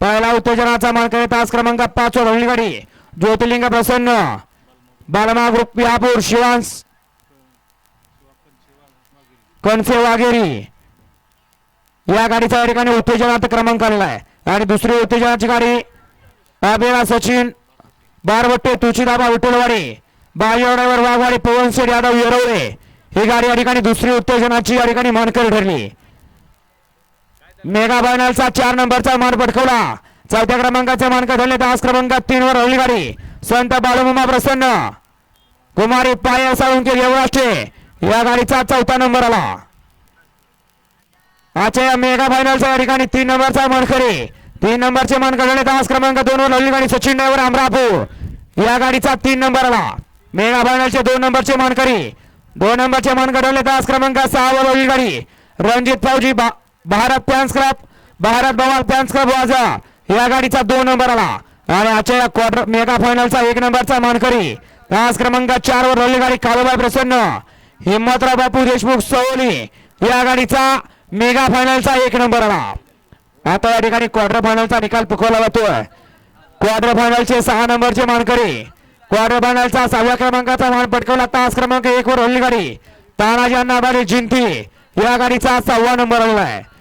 पहिला उत्तेजनाचा मानकरी तास क्रमांक पाच वर गाडी ज्योतिर्लिंग प्रसन्न. बालमा ग्रुप यापूर शिवांश कणसे वाघेरी. या गाडीचा या ठिकाणी उत्तेजनाचा क्रमांक आलेला आहे. आणि दुसरी उत्तेजनाची गाडी अभिरा सचिन बारवट्टे तुळशीदाबा विठ्ठलवाडी बाजीरावर वाघवाडी पवन शेठ यादव येरवडे. ही गाडी या ठिकाणी दुसरी उत्तेजनाची या ठिकाणी मानकरी ठरली. मेगा फायनलचा चार नंबरचा मान पटकवला. चौथ्या क्रमांकाचा मानकर ठरले तास क्रमांक तीन वर हळली गाडी. संत बालुमा प्रसन्न. कुमारी पाया साळुंके देवराष्ट्रे. या गाडीचा चौथा नंबर आला. आजच्या या मेगा फायनलच्या ठिकाणी तीन नंबरचा मानकरी तीन नंबरचे मन ठरले तास क्रमांक दोन वर हळली गाडी सचिन ड्रायव्हर अमरापूर. या गाडीचा तीन नंबर आला. मेगा फायनलचे दोन नंबरचे मानकरी दोन नंबरचे मानकर ठरले तास क्रमांक सहा वर हळली गाडी. रणजित फौजी बा भारत फॅन्स क्लब भारत बवाल फॅन्स क्लब वाजा. या गाडीचा दोन नंबर आला आणि आजच्या या क्वार्टर मेगा फायनलचा एक नंबरचा मानकरी. तास क्रमांक चार वर हळली गाडी काळूबाई प्रसन्न. हिम्मतराव बापू देशमुख सवली या गाडीचा मेगा फायनलचा एक नंबर आला आता या ठिकाणी क्वार्टर फायनलचा निकाल पुकवला जातोय. क्वार्टर फायनलचे सहा नंबरचे मानकरी. क्वार्टर फायनलचा सहाव्या क्रमांकाचा मान पटकवला. तास क्रमांक एक वर हल्ली गाडी. तानाजी अण्णा जिंती. या गाडीचा सहावा नंबर आलेला आहे.